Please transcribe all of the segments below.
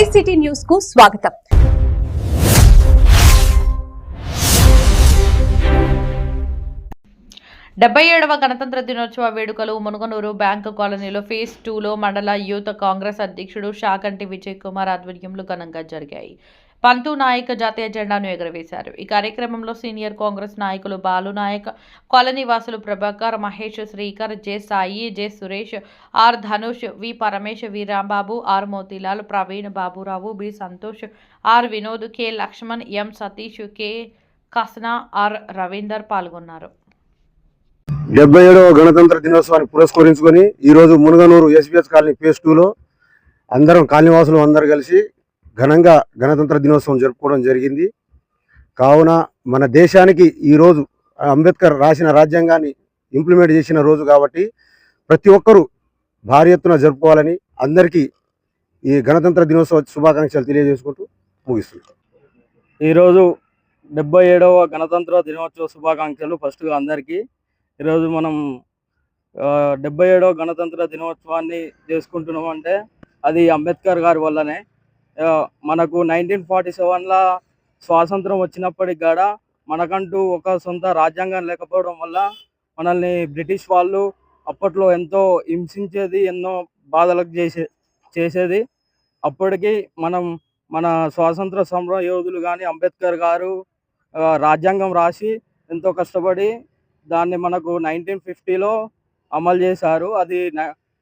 ICT న్యూస్కు స్వాగతం. డెబ్బై ఏడవ గణతంత్ర దినోత్సవ వేడుకలు మునుగనూరు బ్యాంకు కాలనీలో ఫేజ్ టూలో మండల యూత్ కాంగ్రెస్ అధ్యక్షుడు షాకంటి విజయ్ కుమార్ ఆధ్వర్యంలో ఘనంగా జరిగాయి. పంతు నాయక్ జాతీయ జెండాను ఎగురవేశారు. ఈ కార్యక్రమంలో సీనియర్ కాంగ్రెస్ నాయకులు బాలు నాయక్ కాలనీ వాసులు Prabhakar Mahesh Srikar J Sai J Suresh R Dhanush V Paramesh V Rambabu R Motilal Praveen Baburao B Santosh R Vinod K Laxman M Satish K Kasna R Ravinder పాల్గొన్నారు. డెబ్బై ఏడవ గణతంత్ర దినోత్సవాన్ని పురస్కరించుకొని ఈరోజు Munaganur SBS colony phase టూలో అందరం కాలనీవాసులు అందరు కలిసి ఘనంగా గణతంత్ర దినోత్సవం జరుపుకోవడం జరిగింది. కావున మన దేశానికి ఈరోజు అంబేద్కర్ రాసిన రాజ్యాంగాన్ని ఇంప్లిమెంట్ చేసిన రోజు కాబట్టి ప్రతి ఒక్కరూ భారీ ఎత్తున జరుపుకోవాలని అందరికీ ఈ గణతంత్ర దినోత్సవ శుభాకాంక్షలు తెలియజేసుకుంటూ ముగిస్తున్నాం. ఈరోజు డెబ్బై ఏడవ గణతంత్ర దినోత్సవ శుభాకాంక్షలు ఫస్ట్గా అందరికీ. ఈరోజు మనం డెబ్బై ఏడవ గణతంత్ర దినోత్సవాన్ని చేసుకుంటున్నాం అంటే అది అంబేద్కర్ గారి వల్లనే. మనకు నైన్టీన్ ఫార్టీ సెవెన్లో స్వాతంత్రం వచ్చినప్పటికి కూడా మనకంటూ ఒక సొంత రాజ్యాంగం లేకపోవడం వల్ల మనల్ని బ్రిటిష్ వాళ్ళు అప్పట్లో ఎంతో హింసించేది ఎన్నో బాధలకు చేసే చేసేది. అప్పటికి మనం మన స్వాతంత్ర సమర యోధులు కానీ అంబేద్కర్ గారు రాజ్యాంగం రాసి ఎంతో కష్టపడి దాన్ని మనకు నైన్టీన్ ఫిఫ్టీలో అమలు చేశారు. అది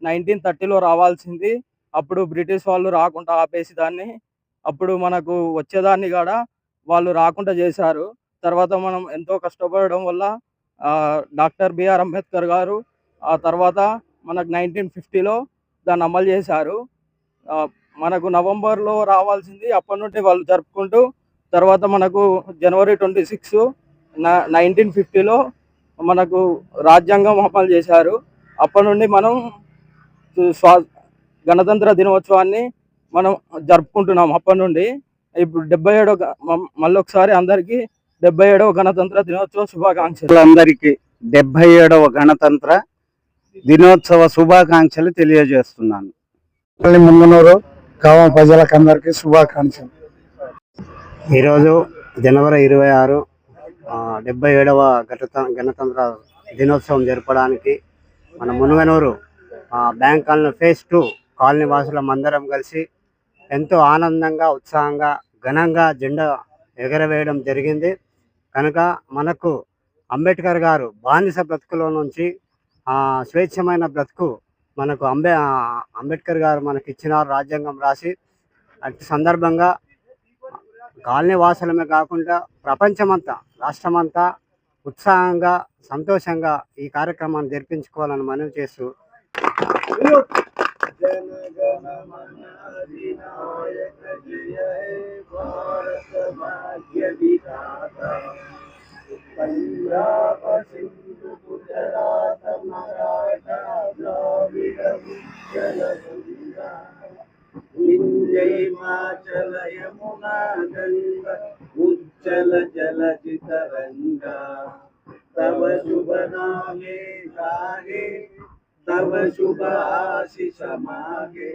నైన్టీన్ థర్టీలో రావాల్సింది. అప్పుడు బ్రిటిష్ వాళ్ళు రాకుండా ఆపేసి దాన్ని అప్పుడు మనకు వచ్చేదాన్ని కూడా వాళ్ళు రాకుండా చేశారు. తర్వాత మనం ఎంతో కష్టపడడం వల్ల డాక్టర్ బిఆర్ అంబేద్కర్ గారు ఆ తర్వాత మనకు నైన్టీన్ ఫిఫ్టీలో దాన్ని అమలు చేశారు. మనకు నవంబర్లో రావాల్సింది అప్పటి నుండి వాళ్ళు జరుపుకుంటూ తర్వాత మనకు జనవరి ట్వంటీ సిక్స్ నైన్టీన్ ఫిఫ్టీలో మనకు రాజ్యాంగం అమలు చేశారు. అప్పటి నుండి మనం స్వా గణతంత్ర దినోత్సవాన్ని మనం జరుపుకుంటున్నాం అప్పటి నుండి. ఇప్పుడు డెబ్బై ఏడో మళ్ళీ ఒకసారి అందరికీ డెబ్బై ఏడవ గణతంత్ర దినోత్సవ శుభాకాంక్షలు. అందరికీ డెబ్బై ఏడవ గణతంత్ర దినోత్సవ శుభాకాంక్షలు తెలియజేస్తున్నాను. ముంగనూరు గ్రామ ప్రజలకు అందరికీ శుభాకాంక్షలు. ఈరోజు జనవరి ఇరవై ఆరు డెబ్బై ఏడవ గణత గణతంత్ర దినోత్సవం జరపడానికి మన Munuganur bank colony phase two colony వాసులం అందరం కలిసి ఎంతో ఆనందంగా ఉత్సాహంగా ఘనంగా జెండా ఎగరవేయడం జరిగింది. కనుక మనకు అంబేద్కర్ గారు బానిస బ్రతుకులో నుంచి స్వేచ్ఛమైన బ్రతుకు మనకు అంబే అంబేద్కర్ గారు మనకి ఇచ్చినారు రాజ్యాంగం రాసి. అటు సందర్భంగా కాలనీ వాసులమే కాకుండా ప్రపంచమంతా రాష్ట్రమంతా ఉత్సాహంగా సంతోషంగా ఈ కార్యక్రమాన్ని జరిపించుకోవాలని మనవి చేస్తూ जन गण मन अधिनायक जय सिंधु गुजरात मराठा द्राविड जल हिमाचल यमुना गंगा उज्जल जल चितरंगा तब शुभ नामे सारे तव शुभ आशीष मागे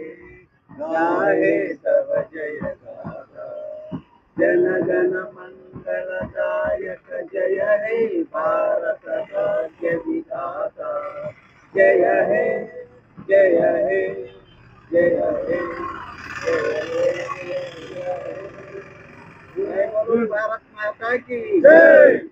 गाहे तव जय गाथा जन गण मंगलदायक जय हे भारत भाग्य विधाता जय हे जय हे जय हे जय बोलो भारत माता की जय